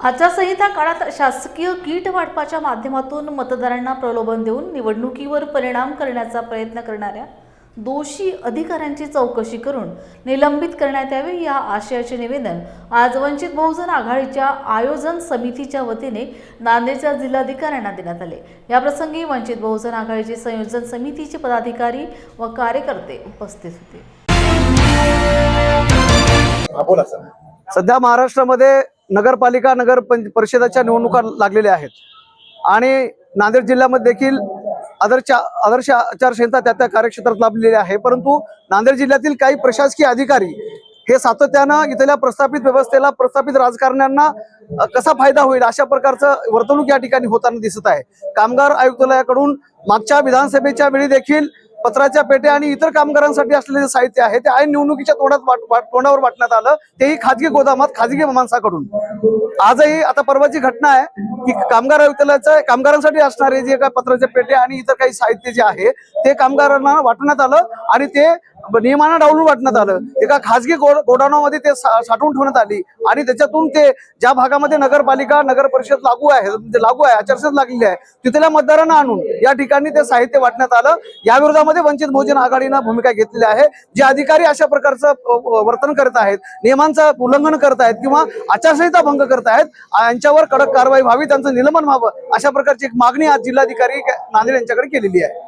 आचारसंहिता काळात शासकीय कीट वाटपाच्या माध्यमातून मतदारांना प्रलोभन देऊन निवडणुकीवर परिणाम करण्याचा प्रयत्न करणाऱ्या दोषी अधिकाऱ्यांची चौकशी करून निलंबित करण्यात यावे या आशयाचे निवेदन आज वंचित बहुजन आघाडीच्या आयोजन समितीच्या वतीने नांदेडच्या जिल्हाधिकाऱ्यांना देण्यात आले. याप्रसंगी वंचित बहुजन आघाडीचे संयोजन समितीचे पदाधिकारी व कार्यकर्ते उपस्थित होते. सध्या महाराष्ट्रामध्ये नगरपालिका नगर पं- परिषदाच्या निवडणुका लागलेल्या आहेत. आणि नांदेड जिल्ह्यामध्ये देखील आदर्श आदर्श आचारसंहिता त्या त्या कार्यक्षेत्रात लाभलेली आहे. परंतु नांदेड जिल्ह्यातील काही प्रशासकीय अधिकारी हे सातत्यानं इथल्या प्रस्थापित व्यवस्थेला प्रस्थापित राजकारण्यांना कसा फायदा होईल अशा प्रकारचं वर्तणूक या ठिकाणी होताना दिसत आहे. कामगार आयुक्तालयाकडून मागच्या विधानसभेच्या वेळी देखील पत्राच्या पेट्या आणि इतर कामगारांसाठी असलेले जे साहित्य आहे ते ऐन निवडणुकीच्या तोंडात तोंडावर वाटण्यात आलं. तेही खाजगी गोदामात खाजगी माणसाकडून. आजही आता परवाची घटना आहे की कामगार आयुक्तालयाचं कामगारांसाठी असणारे जे काही पत्राच्या पेट्या आणि इतर काही साहित्य जे आहे ते कामगारांना वाटण्यात आलं आणि ते नियमानं डावलून वाटण्यात आलं. एका खाजगी गो- गोडाऊनमध्ये ते साठवून ठेवण्यात आली. आणि त्याच्यातून ते ज्या भागामध्ये नगरपालिका नगर परिषद लागू आहे म्हणजे लागू आहे आचारसंहिता लागलेली आहे तिथल्या मतदारांना आणून या ठिकाणी ते साहित्य वाटण्यात आलं. या विरोधामध्ये वंचित बहुजन आघाडीनं भूमिका घेतलेली आहे. जे अधिकारी अशा प्रकारचं वर्तन करत आहेत नियमांचं उल्लंघन करत आहेत किंवा आचारसंहिता भंग करत आहेत यांच्यावर कडक कारवाई व्हावी त्यांचं निलंबन व्हावं अशा प्रकारची एक मागणी आज जिल्हाधिकारी नांदेड यांच्याकडे केलेली आहे.